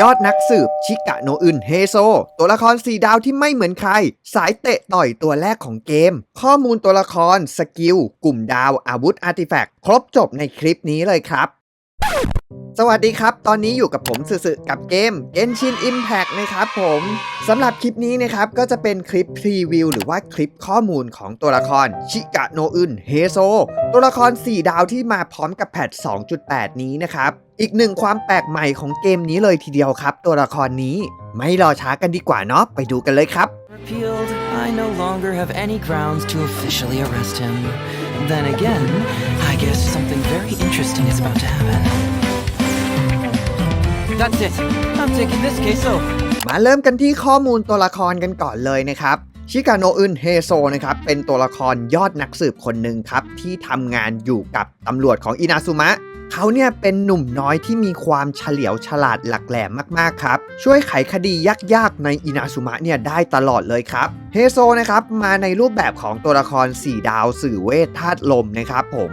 ยอดนักสืบชิกะโนอึนเฮโซ ตัวละครสีดาวที่ไม่เหมือนใคร สายเตะต่อยตัวแรกของเกม ข้อมูลตัวละคร สกิล กลุ่มดาวอาวุธอาร์ติแฟกต์ ครบจบในคลิปนี้เลยครับ สวัสดีครับ ตอนนี้อยู่กับผมสึๆกับเกม Genshin Impact นะครับผมสำหรับคลิปนี้นะครับ ก็จะเป็นคลิปพรีวิวหรือว่าคลิปข้อมูลของตัวละครชิกะโนอึนเฮโซตัวละคร 4 ดาวที่มาพร้อมกับแพท 2.8 นี้นะครับ อีกหนึ่งความแปลกใหม่ของเกมนี้เลยทีเดียวครับ ตัวละครนี้ไม่รอช้ากันดีกว่าเนาะไปดูกันเลยครับ Repealed, I no longer have any grounds to officially arrest him. Then again, I guess something very interesting is about to happen. That's it. I'm taking this case so มาเริ่มกันที่ข้อมูลตัวละครกันก่อนเลยนะครับชิกาโนอึนเฮโซนะครับเป็นตัวละครยอดนักสืบคนหนึ่งครับที่ทำงานอยู่กับตำรวจของอินาซุมะเขาเนี่ยเป็นหนุ่มน้อยที่มีความเฉลียวฉลาดหลักแหลมมาก ๆ ครับ ช่วยไขคดียาก ๆ ในอินาซุมะเนี่ยได้ตลอดเลยครับ เฮโซนะครับมาในรูปแบบของตัวละคร 4 ดาวสื่อเวทธาตุลมนะครับผม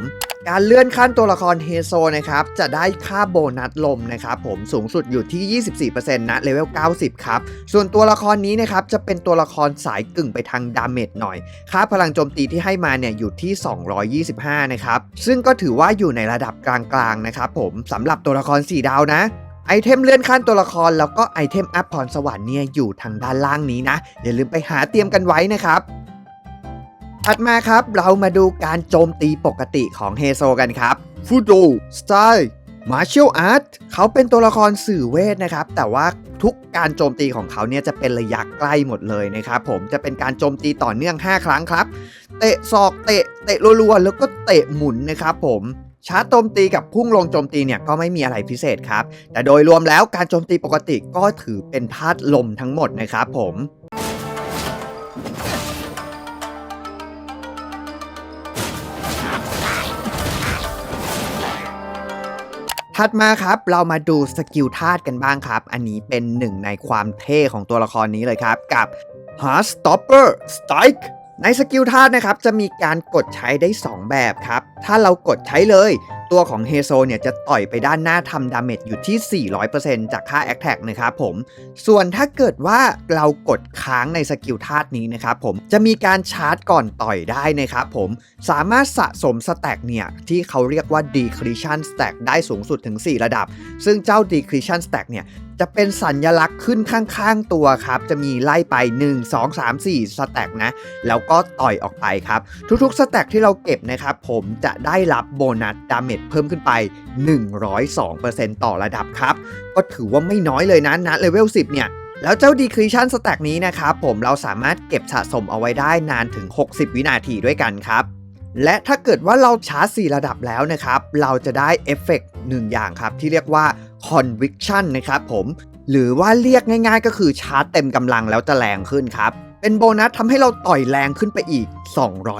การเลื่อนขั้นตัวละครเฮโซนะครับจะได้ค่าโบนัสลมนะครับผมสูงสุดอยู่ที่ 24%นะเลเวล 90 ครับ ส่วนตัวละครนี้นะครับจะเป็นตัวละครสายกึ่งไปทางดาเมจหน่อย ค่าพลังโจมตีที่ให้มาเนี่ยอยู่ที่ 225 นะครับ ซึ่งก็ถือว่าอยู่ในระดับกลางๆนะครับผมสำหรับตัวละคร 4 ดาวนะไอเทมเลื่อนขั้นตัวละครแล้วก็ไอเทมอัพพรสวรรค์เนี่ยอยู่ทางด้านล่างนี้นะอย่าลืมไปหาเตรียมกันไว้นะครับ ถัดมาครับ เรามาดูการโจมตีปกติของเฮโซกันครับฟูโดสไตล์มาเชียลอาร์ตเขาเป็นตัวละครสื่อเวทนะครับ แต่ว่าทุกการโจมตีของเขาเนี่ยจะเป็นระยะใกล้หมดเลยนะครับผมจะเป็นการโจมตีต่อเนื่อง 5 ครั้งครับ เตะศอกเตะเตะรัวๆแล้วก็เตะหมุนนะครับผมชาร์จโจมตีกับพุ่งลงโจมตีเนี่ยก็ไม่มีอะไรพิเศษครับ แต่โดยรวมแล้วการโจมตีปกติก็ถือเป็นธาตุลมทั้งหมดนะครับผม ถัดมาครับเรามาดูสกิลธาตุกันบ้างครับ อันนี้เป็นหนึ่งในความเท่ของตัวละครนี้เลยครับ กับ h a r t Stopper Strike ในสกิลธาตุนะครับจะมีการกดใช้ได้ 2 แบบครับ ถ้าเรากดใช้เลย ตัวของเฮโซเนี่ยจะต่อยไปด้านหน้าทำดาเมจอยู่ที่ 400%จากค่า a อ t a c นะครับผม ส่วนถ้าเกิดว่าเรากดค้างในสกิลธาตุนี้นะครับผมจะมีการชาร์จก่อนต่อยได้นะครับผม สามารถสะสมสแต็กเนี่ย ที่เขาเรียกว่า decretion stack ได้สูงสุดถึง 4 ระดับ ซึ่งเจ้า decretion stack เนี่ย จะเป็นสัญญลักษณ์ขึ้นข้างๆตัวครับ จะมีไล่ไป 1 2 3 4สแต็กนะ แล้วก็ต่อยออกไปครับ ทุกๆสแต็กที่เราเก็บนะครับ ผมจะได้รับโบนัสดาเมจเพิ่มขึ้นไป 102%ต่อระดับครับ ก็ถือว่าไม่น้อยเลยนะนะเลเวล 10 เนี่ยแล้วเจ้า decretion stack นี้นะครับผมเราสามารถเก็บสะสมเอาไว้ได้นานถึง 60 วินาทีด้วยกันครับ และถ้าเกิดว่าเราชาร์จ 4 ระดับแล้วนะครับ เราจะได้เอฟเฟกต์หนึ่งอย่างครับ ที่เรียกว่า conviction นะครับผม หรือว่าเรียกง่ายๆ ก็คือชาร์จเต็มกำลังแล้วจะแรงขึ้นครับ เป็นโบนัสทำให้เราต่อยแรงขึ้นไปอีก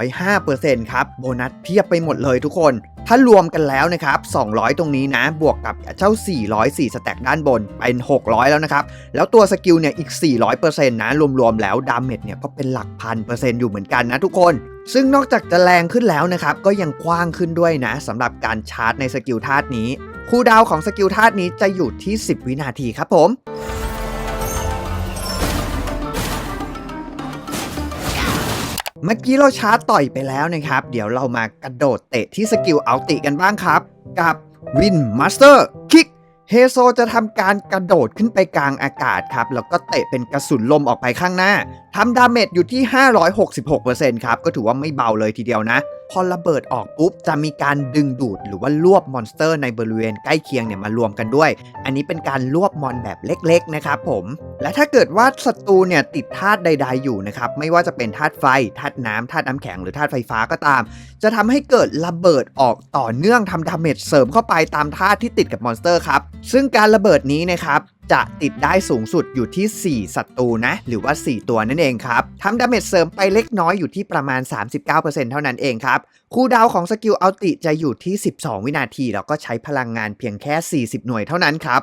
205%ครับ โบนัสเพียบไปหมดเลยทุกคน ถ้ารวมกันแล้วนะครับ 200 ตรงนี้นะ บวกกับเจ้า 404 สแต็กด้านบน เป็น 600 แล้วนะครับ แล้วตัวสกิลเนี่ยอีก 400%นะ รวมๆ แล้วดาเมจเนี่ยก็เป็นหลักพันเปอร์เซ็นต์อยู่เหมือนกันนะทุกคนซึ่งนอกจากจะแรงขึ้นแล้วนะครับ ก็ยังกว้างขึ้นด้วยนะสำหรับการชาร์จในสกิลธาตุนี้ คูดาวของสกิลธาตุนี้จะอยู่ที่ 10 วินาทีครับผม เมื่อกี้เราชาร์จต่อยไปแล้วนะครับ เดี๋ยวเรามากระโดดเตะที่สกิลเอาติกันบ้างครับ กับวินมาสเตอร์คิกเฮโซจะทำการกระโดดขึ้นไปกลางอากาศครับ แล้วก็เตะเป็นกระสุนลมออกไปข้างหน้าทำดาเมจอยู่ที่ 566%ครับ ก็ถือว่าไม่เบาเลยทีเดียวนะ พอระเบิดออกปุ๊บจะมีการดึงดูดหรือว่ารวบมอนสเตอร์ในบริเวณใกล้เคียงเนี่ยมารวมกันด้วย อันนี้เป็นการรวบมอนแบบเล็กๆนะครับผมและถ้าเกิดว่าศัตรูเนี่ยติดธาตุใด ๆอยู่นะครับไม่ว่าจะเป็นธาตุไฟธาตุน้ำธาตุน้ำแข็งหรือธาตุไฟฟ้าก็ตาม จะทำให้เกิดระเบิดออกต่อเนื่องทำดาเมจเสริมเข้าไปตามธาตุที่ติดกับมอนสเตอร์ครับซึ่งการระเบิดนี้นะครับจะติดได้สูงสุดอยู่ที่ 4 ศัตรูนะ หรือว่า 4 ตัวนั่นเองครับทำดาเมจเสริมไปเล็กน้อยอยู่ที่ประมาณ 39%เท่านั้นเองครับ คูดาวของสกิลอัลติจะอยู่ที่ 12 วินาที แล้วก็ใช้พลังงานเพียงแค่ 40 หน่วยเท่านั้นครับ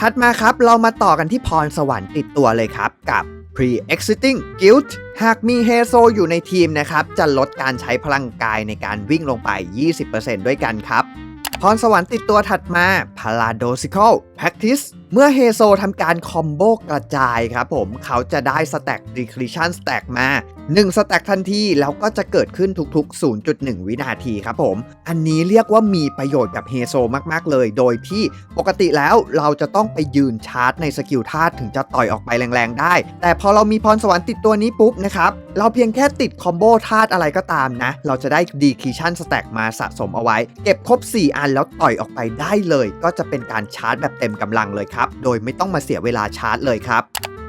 ถัดมาครับเรามาต่อกันที่พรสวรรค์ติดตัวเลยครับ กับ Pre-Exiting Guilt หากมีเฮโซอยู่ในทีมนะครับ จะลดการใช้พลังกายในการวิ่งลงไป 20%ด้วยกันครับ พรสวรรค์ติดตัวถัดมา Paradoxical Practice เมื่อเฮโซทำการคอมโบกระจายครับผมเขาจะได้สแต็ก Decretion Stack มา1สแต็กทันที แล้วก็จะเกิดขึ้นทุกๆ 0.1 วินาทีครับผม อันนี้เรียกว่ามีประโยชน์กับเฮโซมากๆเลย โดยที่ปกติแล้วเราจะต้องไปยืนชาร์จในสกิลธาตุถึงจะต่อยออกไปแรงๆได้ แต่พอเรามีพรสวรรค์ติดตัวนี้ปุ๊บนะครับ เราเพียงแค่ติดคอมโบธาตุอะไรก็ตามนะ เราจะได้ Decretion Stack มาสะสมเอาไว้ เก็บครบ 4 อันแล้วต่อยออกไปได้เลย ก็จะเป็นการชาร์จแบบเต็มกำลังเลยครับ โดยไม่ต้องมาเสียเวลาชาร์จเลยครับ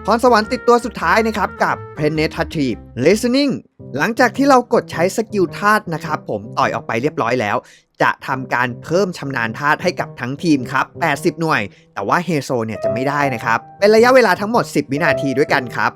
พรสวรรค์ติดตัวสุดท้ายนะครับกับ Penetrative Listening หลังจากที่เรากดใช้สกิลธาตุนะครับผมต่อยออกไปเรียบร้อยแล้ว จะทำการเพิ่มชำนาญธาตุให้กับทั้งทีมครับ 80 หน่วย แต่ว่าเฮโซเนี่ยจะไม่ได้นะครับ เป็นระยะเวลาทั้งหมด 10 วินาทีด้วยกันครับ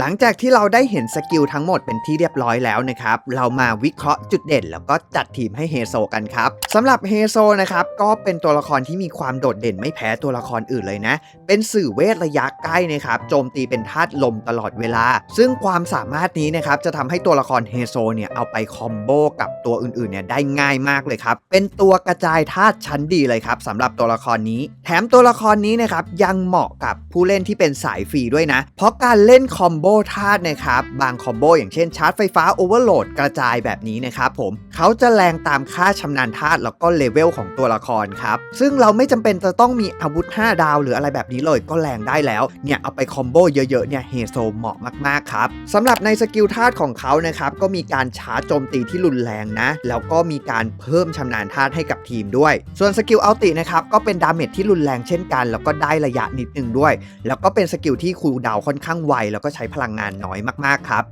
หลังจากที่เราได้เห็นสกิลทั้งหมดเป็นที่เรียบร้อยแล้วนะครับ เรามาวิเคราะห์จุดเด่น แล้วก็จัดทีมให้เฮโซกันครับสำหรับเฮโซนะครับก็เป็นตัวละครที่มีความโดดเด่นไม่แพ้ตัวละครอื่นเลยนะ เป็นสื่อเวทระยะใกล้นะครับโจมตีเป็นธาตุลมตลอดเวลา ซึ่งความสามารถนี้นะครับจะทำให้ตัวละครเฮโซเนี่ยเอาไปคอมโบกับตัวอื่นๆเนี่ยได้ง่ายมากเลยครับเป็นตัวกระจายธาตุชั้นดีเลยครับสำหรับตัวละครนี้ แถมตัวละครนี้นะครับยังเหมาะกับผู้เล่นที่เป็นสายฟรีด้วยนะ เพราะการเล่นคอมโบธาตุนะครับ บางคอมโบอย่างเช่นชาร์จไฟฟ้าโอเวอร์โหลดกระจายแบบนี้นะครับผมเขาจะแรงตามค่าชำนาญธาตุแล้วก็เลเวลของตัวละครครับ ซึ่งเราไม่จำเป็นจะต้องมีอาวุธ 5 ดาว หรืออะไรแบบนี้เลยก็แรงได้แล้ว เนี่ยเอาไปคอมโบเยอะๆเนี่ยเฮโซเหมาะมากๆครับสำหรับในสกิลธาตุของเขานะครับก็มีการชาร์จโจมตีที่รุนแรงนะ แล้วก็มีการเพิ่มชำนาญธาตุให้กับทีมด้วย ส่วนสกิลอัลตินะครับก็เป็นดาเมจที่รุนแรงเช่นกัน แล้วก็ได้ระยะนิดนึงด้วย แล้วก็เป็นสกิลที่คูลดาวค่อนข้างไวแล้วก็ใช้พพลังงานน้อยมากๆครับ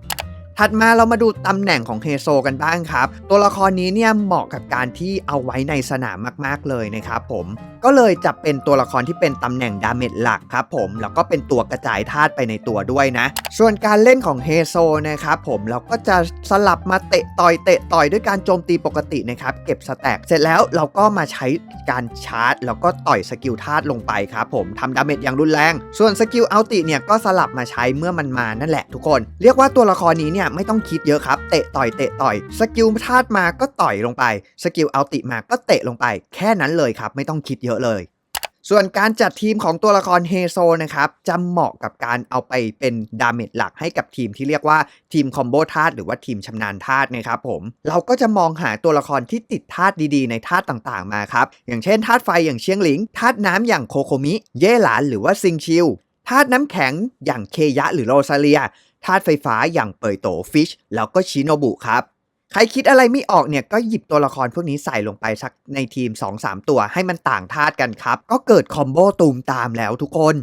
ถัดมาเรามาดูตำแหน่งของเฮโซกันบ้างครับ ตัวละครนี้เนี่ยเหมาะกับการที่เอาไว้ในสนามมากๆเลยนะครับผม ก็เลยจะเป็นตัวละครที่เป็นตำแหน่งดาเมจหลักครับผมแล้วก็เป็นตัวกระจายธาตุไปในตัวด้วยนะ ส่วนการเล่นของเฮโซนะครับผมเราก็จะสลับมาเตะต่อยเตะต่อยด้วยการโจมตีปกตินะครับ เก็บสแต็กเสร็จแล้วเราก็มาใช้การชาร์จ แล้วก็ต่อยสกิลธาตุลงไปครับผมทำดาเมจอย่างรุนแรง ส่วนสกิลอัลติเนี่ยก็สลับมาใช้เมื่อมันมานั่นแหละทุกคน เรียกว่าตัวละครนี้เนี่ยไม่ต้องคิดเยอะครับ เตะต่อยเตะต่อยสกิลธาตุมาก็ต่อยลงไปสกิลอัลติมาก็เตะลงไป แค่นั้นเลยครับไม่ต้องคิดเยอะอะเลย ส่วนการจัดทีมของตัวละครเฮโซนะครับจะเหมาะกับการเอาไปเป็นดาเมจหลักให้กับทีมที่เรียกว่าทีมคอมโบธาตุหรือว่าทีมชำนาญธาตุนะครับผม เราก็จะมองหาตัวละครที่ติดธาตุดีๆ ในธาตุต่างๆมาครับ อย่างเช่นธาตุไฟอย่างเชียงหลิงธาตุน้ำอย่างโคโคมิ เย่หลานหรือว่าซิงชิวธาตุน้ำแข็งอย่างเคยะหรือโรซาเลียธาตุไฟฟ้าอย่างเปยโตฟิช แล้วก็ชิโนบุครับ ใครคิดอะไรไม่ออกเนี่ยก็หยิบตัวละครพวกนี้ใส่ลงไปสักในทีม 2-3 ตัวให้มันต่างธาตุกันครับ ก็เกิดคอมโบตูมตามแล้วทุกคน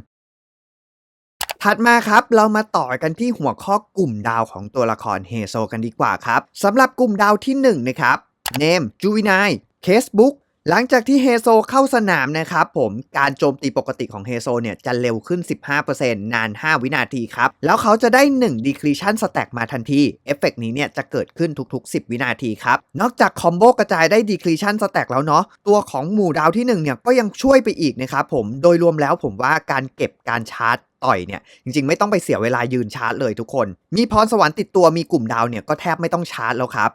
ถัดมาครับเรามาต่อกันที่หัวข้อกลุ่มดาวของตัวละครเฮโซกันดีกว่าครับสำหรับกลุ่มดาวที่1นะครับเนมจูวินายเคสบุ๊ก หลังจากที่เฮโซเข้าสนามนะครับผมการโจมตีปกติของเฮโซเนี่ยจะเร็วขึ้น 15%นาน 5 วินาทีครับ แล้วเขาจะได้ 1 Decretion Stack มาทันที เอฟเฟกนี้เนี่ยจะเกิดขึ้นทุกๆ 10 วินาทีครับ นอกจากคอมโบกระจายได้ Decretion Stack แล้วเนาะตัวของหมู่ดาวที่1เนี่ยก็ยังช่วยไปอีกนะครับผมโดยรวมแล้วผมว่าการเก็บการชาร์จต่อยเนี่ยจริงๆ ไม่ต้องไปเสียเวลายืนชาร์จเลยทุกคน มีพรสวรรค์ติดตัวมีกลุ่มดาวเนี่ยก็แทบไม่ต้องชาร์จแล้วครับ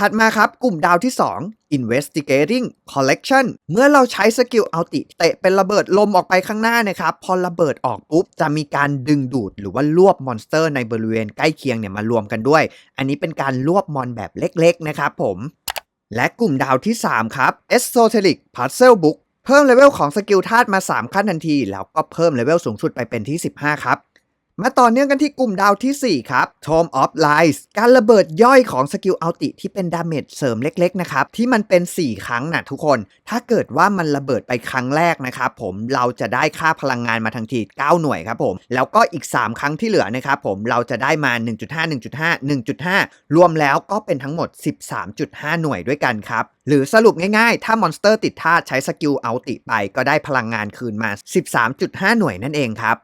ถัดมาครับ กลุ่มดาวที่ 2 investigating collection เมื่อเราใช้สกิลอัลติเตะเป็นระเบิดลมออกไปข้างหน้านะครับ พอระเบิดออกปุ๊บ จะมีการดึงดูดหรือว่ารวบมอนสเตอร์ในบริเวณใกล้เคียงเนี่ยมารวมกันด้วย อันนี้เป็นการรวบมอนแบบเล็กๆ นะครับผม และกลุ่มดาวที่ 3 ครับ esoteric puzzle book เพิ่มเลเวลของสกิลธาตุมา 3 ขั้นทันที แล้วก็เพิ่มเลเวลสูงสุดไปเป็นที่ 15 ครับ มาต่อเนื่องกันที่กลุ่มดาวทีสี่ 4 ครับ Tom of Lies การระเบิดย่อยของสกิลอัลติที่เป็นดาเมจเสริมเล็กๆนะครับ ที่มันเป็น 4 ครั้งนะทุกคน ถ้าเกิดว่ามันระเบิดไปครั้งแรกนะครับผมเราจะได้ค่าพลังงานมาทันที9หน่วยครับผม แล้วก็อีก 3 ครั้งที่เหลือนะครับผมเราจะได้มา 1.5 1.5 1.5 รวมแล้วก็เป็นทั้งหมด 13.5 หน่วยด้วยกันครับหรือสรุปง่ายๆ ถ้ามอนสเตอร์ติดธาตุใช้สกิลอัลติไปก็ได้พลังงานคืนมา 13.5 หน่วยนั่นเองครับ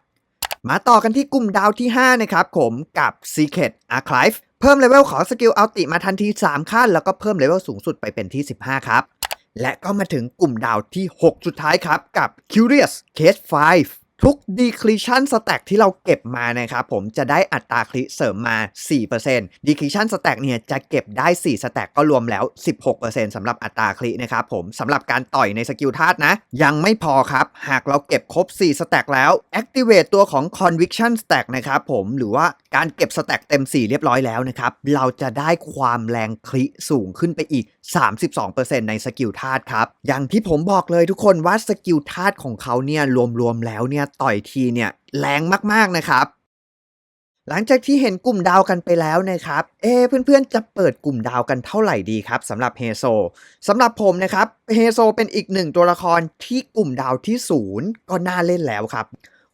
มาต่อกันที่กลุ่มดาวที่ 5 นะครับผมกับ Secret Archive เพิ่มเลเวลของสกิลอัลติมาทันที 3 ขั้น แล้วก็เพิ่มเลเวลสูงสุดไปเป็นที่ 15 ครับ และก็มาถึงกลุ่มดาวที่ 6 สุดท้ายครับกับ Curious Case 5 ทุก decretion stack ที่เราเก็บมานะครับผมจะได้อัตราคลิเสริมมา 4% decretion stack เนี่ยจะเก็บได้ 4 stack ก็รวมแล้ว 16%สำหรับอัตราคลินะครับผมสำหรับการต่อยในสกิลธาตุนะ ยังไม่พอครับ หากเราเก็บครบ 4 stack แล้ว activate ตัวของ conviction stack นะครับผมหรือว่าการเก็บ stack เต็ม 4 เรียบร้อยแล้วนะครับเราจะได้ความแรงคลิสูงขึ้นไปอีก 32%ในสกิลธาตุครับอย่างที่ผมบอกเลยทุกคนว่าสกิลธาตุของเขาเนี่ยรวมๆแล้วเนี่ยต่อยทีเนี่ยแรงมากๆนะครับ หลังจากที่เห็นกลุ่มดาวกันไปแล้วนะครับ เอเพื่อนๆจะเปิดกลุ่มดาวกันเท่าไหร่ดีครับสำหรับเฮโซสำหรับผมนะครับเฮโซเป็นอีกหนึ่งตัวละครที่กลุ่มดาวที่ศูนย์ก็น่าเล่นแล้วครับ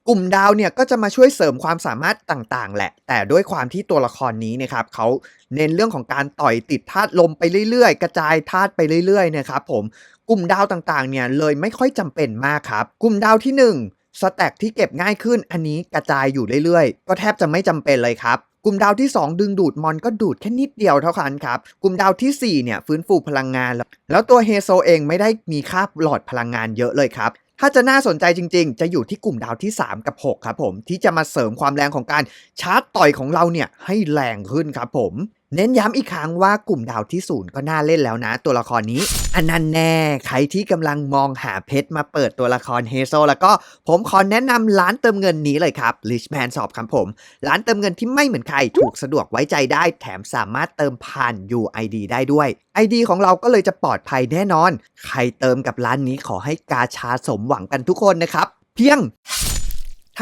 กลุ่มดาวเนี่ยก็จะมาช่วยเสริมความสามารถต่างๆ แหละ แต่ด้วยความที่ตัวละครนี้นะครับเขาเน้นเรื่องของการต่อยติดธาตุลมไปเรื่อยๆ กระจายธาตุไปเรื่อยๆนะครับผมกลุ่มดาวต่างๆเนี่ยเลยไม่ค่อยจำเป็นมากครับ กลุ่มดาวที่ 1 สแต็กที่เก็บง่ายขึ้นอันนี้กระจายอยู่เรื่อยๆ ก็แทบจะไม่จำเป็นเลยครับกลุ่มดาวที่ 2 ดึงดูดมอนก็ดูดแค่นิดเดียวเท่านั้นครับ กลุ่มดาวทีสี่ 4 เนี่ยฟื้นฟูพลังงานแล้วแล้วตัวเฮโซเองไม่ได้มีค่าหลอดพลังงานเยอะเลยครับ ถ้าจะน่าสนใจจริงๆ จะอยู่ที่กลุ่มดาวที่ 3 กับ 6 ครับผม ที่จะมาเสริมความแรงของการชาร์จต่อยของเราเนี่ยให้แรงขึ้นครับผม เน้นย้ำอีกครั้งว่ากลุ่มดาวที่ศูนย์ก็น่าเล่นแล้วนะ ตัวละครนี้ อันนั้นแน่ ใครที่กำลังมองหาเพชรมาเปิดตัวละครเฮโซแล้วก็ผมขอแนะนำร้านเติมเงินนี้เลยครับ Richman Shop ครับผม ร้านเติมเงินที่ไม่เหมือนใครถูกสะดวกไว้ใจได้ แถมสามารถเติมผ่าน UID ได้ด้วย ID ของเราก็เลยจะปลอดภัยแน่นอน ใครเติมกับร้านนี้ขอให้กาชาสมหวังกันทุกคนนะครับ เพียง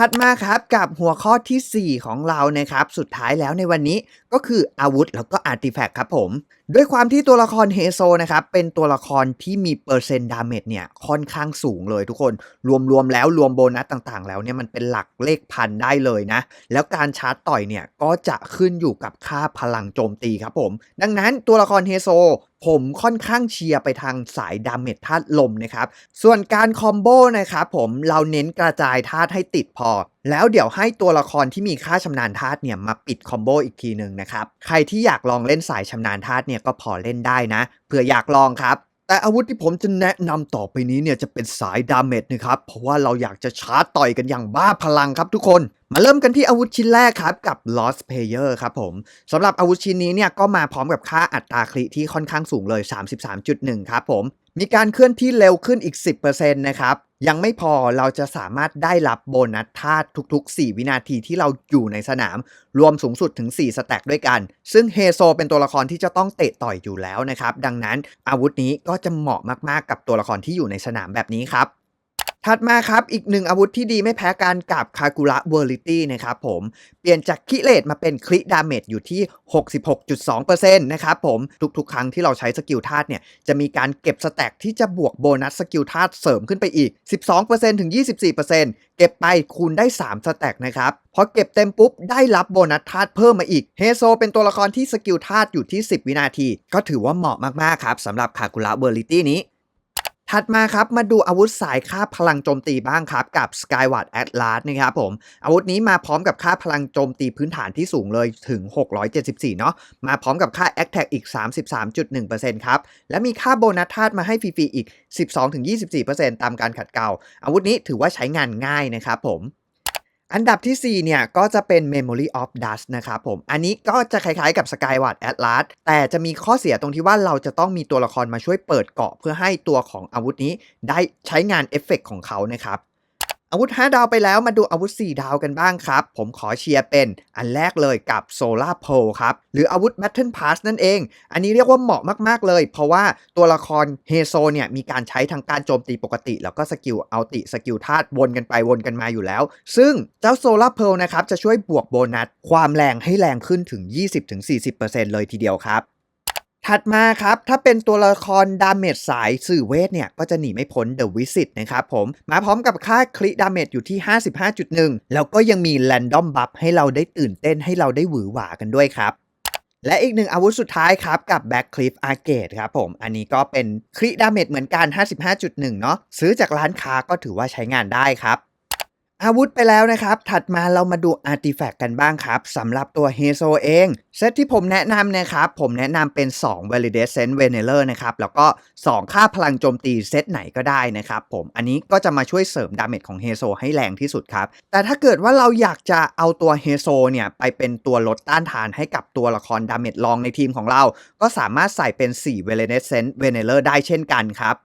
ถัดมาครับกับหัวข้อทีสี่ 4 ของเรานะครับ สุดท้ายแล้วในวันนี้ก็คืออาวุธแล้วก็อาร์ติแฟกต์ครับผม ด้วยความที่ตัวละครเฮโซนะครับ เป็นตัวละครที่มีเปอร์เซ็นต์ดาเมจเนี่ย ค่อนข้างสูงเลยทุกคน รวมๆแล้วรวมโบนัสต่างๆ แล้วเนี่ยมันเป็นหลักเลขพันได้เลยนะ แล้วการชาร์จต่อยเนี่ย ก็จะขึ้นอยู่กับค่าพลังโจมตีครับผม ดังนั้นตัวละครเฮโซผมค่อนข้างเชียร์ไปทางสายดาเมจธาตุลมนะครับ ส่วนการคอมโบนะครับผมเราเน้นกระจายธาตุให้ติดพอ แล้วเดี๋ยวให้ตัวละครที่มีค่าชำนาญธาตุเนี่ยมาปิดคอมโบอีกทีหนึ่งนะครับ ใครที่อยากลองเล่นสายชำนาญธาตุเนี่ยก็พอเล่นได้นะ เผื่ออยากลองครับ แต่อาวุธที่ผมจะแนะนำต่อไปนี้เนี่ยจะเป็นสายดาเมจนะครับ เพราะว่าเราอยากจะชาร์จต่อยกันอย่างบ้าพลังครับทุกคน มาเริ่มกันที่อาวุธชิ้นแรกครับกับ Lost Player ครับผมสำหรับอาวุธชิ้นนี้เนี่ยก็มาพร้อมกับค่าอัตราคลิที่ค่อนข้างสูงเลย 33.1 ครับผมมีการเคลื่อนที่เร็วขึ้นอีก 10%นะครับ ยังไม่พอเราจะสามารถได้รับโบนัสธาตุทุกๆ 4 วินาทีที่เราอยู่ในสนาม รวมสูงสุดถึง 4 สแต็กด้วยกัน ซึ่งเฮโซเป็นตัวละครที่จะต้องเตะต่อยอยู่แล้วนะครับ ดังนั้นอาวุธนี้ก็จะเหมาะมากๆกับตัวละครที่อยู่ในสนามแบบนี้ครับ ถัดมาครับ อีกหนึ่งอาวุธที่ดีไม่แพ้กันกับคากุระเวอร์ลิตี้นะครับผม เปลี่ยนจากคิเลตมาเป็นคลิดาเมจอยู่ที่ 66.2%นะครับผม ทุกๆ ครั้งที่เราใช้สกิลธาตุเนี่ย จะมีการเก็บสแต็กที่จะบวกโบนัสสกิลธาตุเสริมขึ้นไปอีก 12%ถึง 24%เก็บไปคูณได้ 3 สแต็กนะครับ พอเก็บเต็มปุ๊บ ได้รับโบนัสธาตุเพิ่มมาอีก เฮโซเป็นตัวละครที่สกิลธาตุอยู่ที่ 10 วินาที ก็ถือว่าเหมาะมากๆครับสำหรับคากุระเวอร์ลิตี้นี้ ถัดมาครับมาดูอาวุธสายค่าพลังโจมตีบ้างครับ กับ Skyward Atlas นะครับผม อาวุธนี้มาพร้อมกับค่าพลังโจมตีพื้นฐานที่สูงเลยถึง 674 เนาะมาพร้อมกับค่า Attack อีก 33.1%ครับ และมีค่าโบนัสธาตุมาให้ฟรีๆอีก 12-24%ตามการขัดเกลาอาวุธนี้ถือว่าใช้งานง่ายนะครับผม อันดับทีสี่ 4 เนี่ย ก็จะเป็น Memory of Dust นะครับผม อันนี้ก็จะคล้ายๆกับ Skyward Atlas แต่จะมีข้อเสียตรงที่ว่าเราจะต้องมีตัวละครมาช่วยเปิดเกาะ เพื่อให้ตัวของอาวุธนี้ได้ใช้งานเอฟเฟกต์ของเขานะครับ อาวุธ 5 ดาวไปแล้วมาดูอาวุธ 4 ดาวกันบ้างครับ ผมขอเชียร์เป็นอันแรกเลยกับ Solar Pole ครับ หรืออาวุธ Battle Pass นั่นเอง อันนี้เรียกว่าเหมาะมาก ๆ เลย เพราะว่าตัวละครเฮโซเนี่ยมีการใช้ทั้งการโจมตีปกติ แล้วก็สกิลเอัลติสกิลธาตุวนกันไปวนกันมาอยู่แล้ว ซึ่งเจ้า Solar Pearl นะครับจะช่วยบวกโบนัส ความแรงให้แรงขึ้นถึง 20-40%เลยทีเดียวครับ ถัดมาครับ ถ้าเป็นตัวละครดาเมจสายสื่อเวทเนี่ย ก็จะหนีไม่พ้น The Visit นะครับผม มาพร้อมกับค่าคลิดาเมจอยู่ที่ 55.1 แล้วก็ยังมี Random Buff ให้เราได้ตื่นเต้นให้เราได้หวือหวากันด้วยครับและอีกหนึ่งอาวุธสุดท้ายครับ กับ Back Cliff Arcade ครับผม อันนี้ก็เป็นคลิดาเมจเหมือนกัน 55.1 เนาะซื้อจากร้านค้าก็ถือว่าใช้งานได้ครับ อาวุธไปแล้วนะครับ ถัดมาเรามาดูอาร์ติแฟกต์กันบ้างครับสำหรับตัวเฮโซเอง เซตที่ผมแนะนำนะครับ ผมแนะนำเป็น 2 Validescent v e n e l e r นะครับ แล้วก็ 2 ค่าพลังโจมตีเซตไหนก็ได้นะครับผมอันนี้ก็จะมาช่วยเสริมดาเมจของเฮโซให้แรงที่สุดครับ แต่ถ้าเกิดว่าเราอยากจะเอาตัวเฮโซเนี่ยไปเป็นตัวลดต้านทานให้กับตัวละครดาเมจรองในทีมของเรา ก็สามารถใส่เป็น 4 Validescent v e n e l e r ได้เช่นกันครับ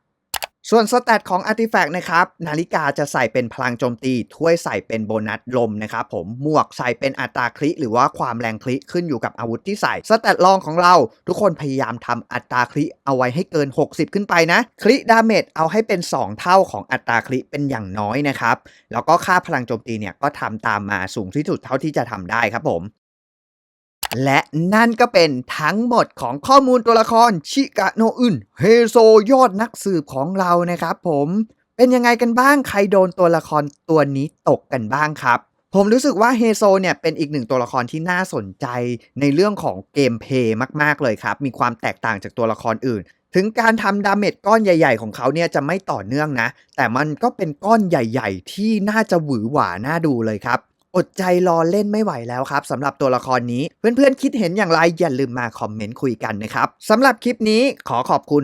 ส่วนสแตทของอาร์ติแฟกต์นะครับ นาฬิกาจะใส่เป็นพลังโจมตี ถ้วยใส่เป็นโบนัสลมนะครับผม หมวกใส่เป็นอัตราคลิหรือว่าความแรงคลิขึ้นอยู่กับอาวุธที่ใส่ สแตทรองของเรา ทุกคนพยายามทำอัตราคลิเอาไว้ให้เกิน 60 ขึ้นไปนะ คลิดาเมจเอาให้เป็น 2 เท่าของอัตราคลิเป็นอย่างน้อยนะครับ แล้วก็ค่าพลังโจมตีเนี่ยก็ทำตามมาสูงที่สุดเท่าที่จะทำได้ครับผม และนั่นก็เป็นทั้งหมดของข้อมูลตัวละครชิกะโนอึนเฮโซยอดนักสืบของเรานะครับผมเป็นยังไงกันบ้างใครโดนตัวละครตัวนี้ตกกันบ้างครับ ผมรู้สึกว่าเฮโซเนี่ยเป็นอีกหนึ่งตัวละครที่น่าสนใจในเรื่องของเกมเพย์มาก ๆ เลยครับ มีความแตกต่างจากตัวละครอื่น ถึงการทำดาเมจก้อนใหญ่ ๆ ของเขาเนี่ยจะไม่ต่อเนื่องนะ แต่มันก็เป็นก้อนใหญ่ ๆ ที่น่าจะหวือหวาน่าดูเลยครับ อดใจรอเล่นไม่ไหวแล้วครับสำหรับตัวละครนี้ เพื่อนๆ คิดเห็นอย่างไร อย่าลืมมาคอมเมนต์คุยกันนะครับสำหรับคลิปนี้ขอขอบคุณ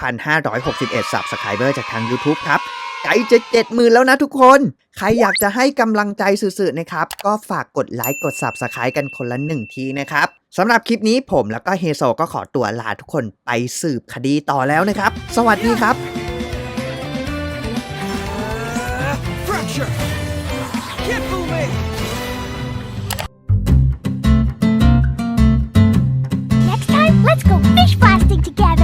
69,561 Subscriber จากทาง YouTube ครับใกล้จะ70,000แล้วนะทุกคน ใครอยากจะให้กำลังใจสื่อๆนะครับ ก็ฝากกดไลค์กด Subscribe กันคนละหนึ่งทีนะครับสำหรับคลิปนี้ผมแล้วก็เฮโซก็ขอตัวลาทุกคนไปสืบคดีต่อแล้วนะครับ สวัสดีครับ Fracture! go fish blasting together.